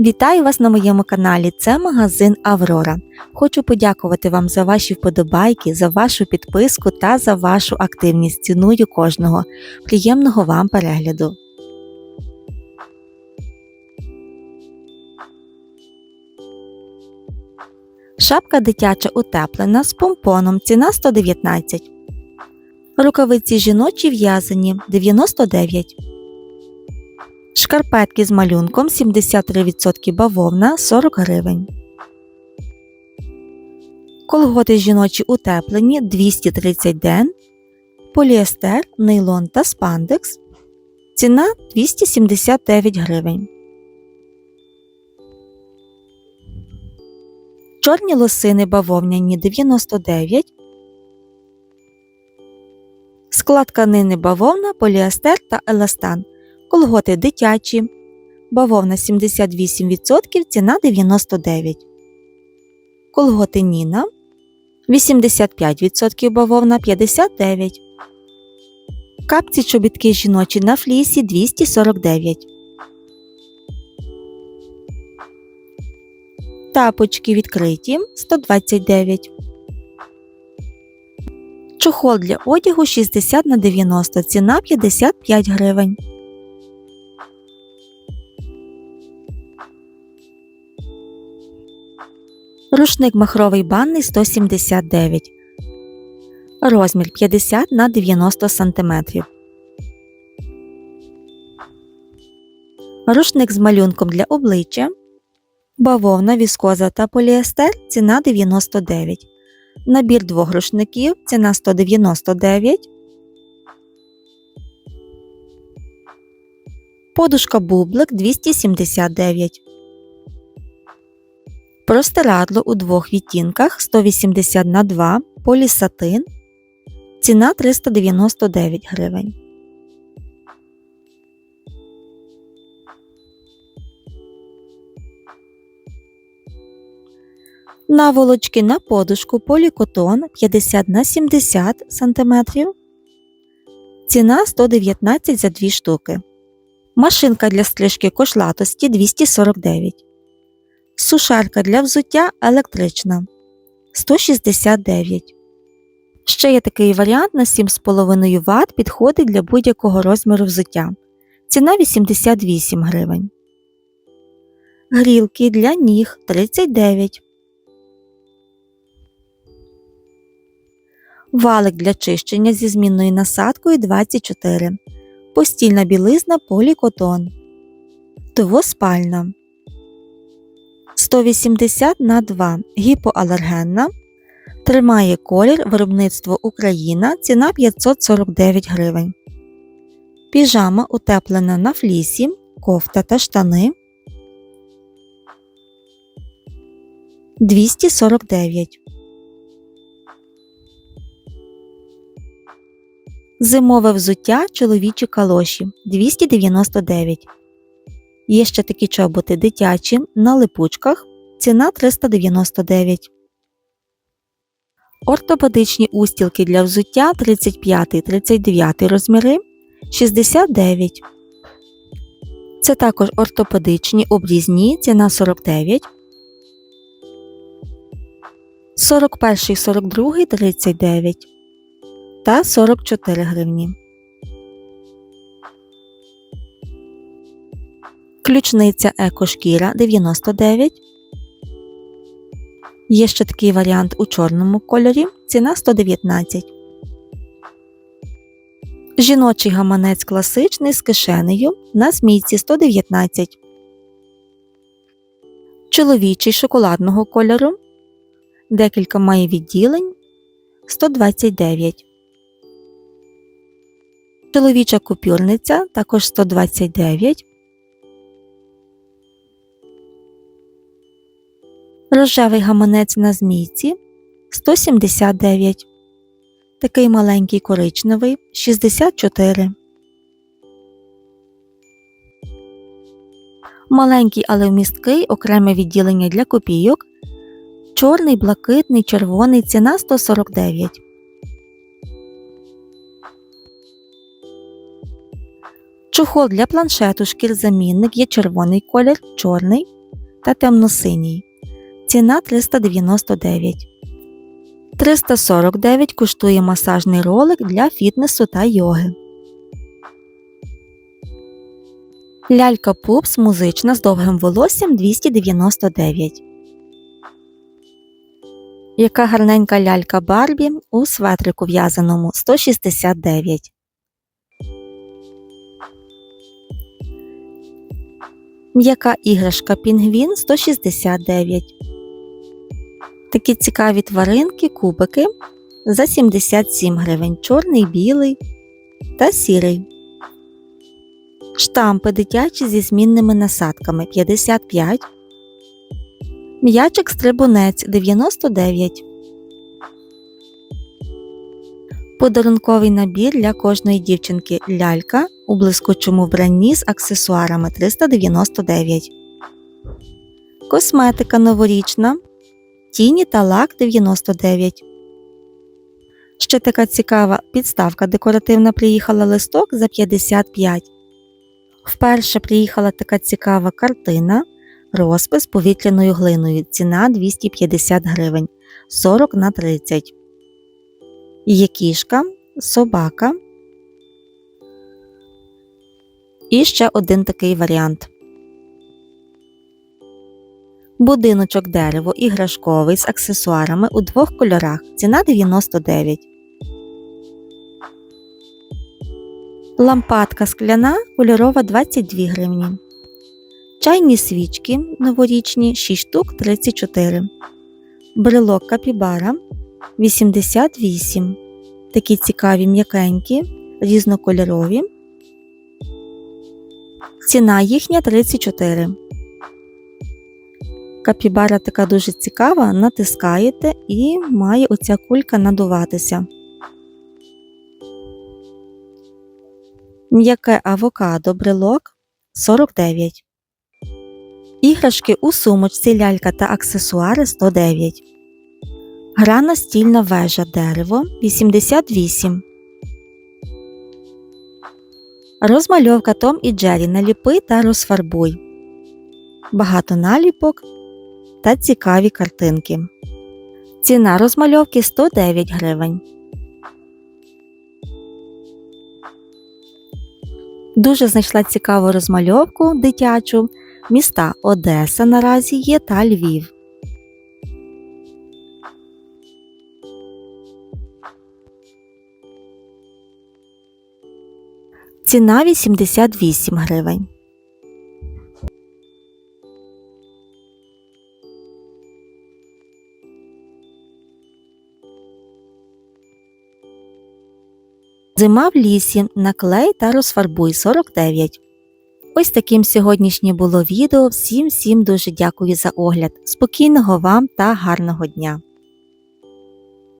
Вітаю вас на моєму каналі. Це магазин Аврора. Хочу подякувати вам за ваші вподобайки, за вашу підписку та за вашу активність. Ціную кожного. Приємного вам перегляду. Шапка дитяча утеплена з помпоном. Ціна 119. Рукавиці жіночі в'язані 99. Шкарпетки з малюнком 73% бавовна 40 гривень. Колготи жіночі утеплені 230 ден. Поліестер, нейлон та спандекс. Ціна 279 гривень. Чорні лосини бавовняні 99. Склад тканини бавовна, поліестер та еластан. Колготи дитячі. Бавовна 78%, ціна 99. Колготи Ніна 85% бавовна 59. Капці чобітки жіночі на флісі 249. Тапочки відкриті 129. Чохол для одягу 60 на 90, ціна 55 гривень. Рушник махровий банний 179. Розмір 50 на 90 см. Рушник з малюнком для обличчя. Бавовна, віскоза та поліестер ціна 99. Набір двох рушників ціна 199. Подушка бублик 279. Простирадло у двох відтінках 180 на 2 полісатин. Ціна 399 гривень. Наволочки на подушку полікотон 50 на 70 см. Ціна 119 за 2 штуки. Машинка для стрижки кошлатості 249. Сушарка для взуття електрична 169. Ще є такий варіант на 7,5 Вт підходить для будь-якого розміру взуття. Ціна 88 гривень. Грілки для ніг 39. Валик для чищення зі змінною насадкою 24. Постільна білизна полікотон. Двоспальна. 180 на 2 гіпоалергенна. Тримає колір виробництво Україна. Ціна 549 гривень. Піжама утеплена на флісі, кофта та штани 249. Зимове взуття чоловічі калоші 299. Є ще такі чоботи дитячі на липучках. Ціна 399. Ортопедичні устілки для взуття 35-39 розміри 69. Це також ортопедичні обрізні. Ціна 49. 41, 42, 39 та 44 гривні. Ключниця екошкіра 99. Є ще такий варіант у чорному кольорі. Ціна 119. Жіночий гаманець класичний з кишенею на змійці 119. Чоловічий шоколадного кольору. Декілька має відділень 129. Чоловіча купюрниця також 129. Рожевий гаманець на змійці 179. Такий маленький коричневий 64. Маленький, але вмісткий окреме відділення для копійок. Чорний, блакитний, червоний ціна 149. Чохол для планшету шкірзамінник є червоний колір, чорний та темно-синій. Ціна 399. 349 коштує масажний ролик для фітнесу та йоги. Лялька пупс музична з довгим волоссям 299. Яка гарненька лялька Барбі у светрику в'язаному 169. М'яка іграшка Пінгвін 169. Такі цікаві тваринки, кубики за 77 гривень. Чорний, білий та сірий. Штампи дитячі зі змінними насадками 55. М'ячик стрибунець 99. Подарунковий набір для кожної дівчинки лялька у блискучому вбранні з аксесуарами 399. Косметика новорічна. Тіні та лак 99. Ще така цікава підставка декоративна приїхала листок за 55. Вперше приїхала така цікава картина. Розпис повітряною глиною. Ціна 250 гривень 40 на 30. Є кішка, собака. І ще один такий варіант. Будиночок дерево іграшковий з аксесуарами у двох кольорах. Ціна 99. Лампадка скляна кольорова 22 гривні. Чайні свічки новорічні 6 штук 34. Брелок капібара 88. Такі цікаві м'якенькі, різнокольорові. Ціна їхня 34. Капібара така дуже цікава, натискаєте і має оця кулька надуватися. М'яке авокадо брелок 49. Іграшки у сумочці лялька та аксесуари 109. Гра настільна вежа дерево 88. Розмальовка Том і Джері наліпи та розфарбуй. Багато наліпок та цікаві картинки. Ціна розмальовки 109 гривень. Дуже знайшла цікаву розмальовку дитячу. Міста Одеса наразі є та Львів. Ціна 88 гривень. Зима в лісі, наклей та розфарбуй 49. Ось таким сьогоднішнє було відео. Всім всім дуже дякую за огляд. Спокійного вам та гарного дня!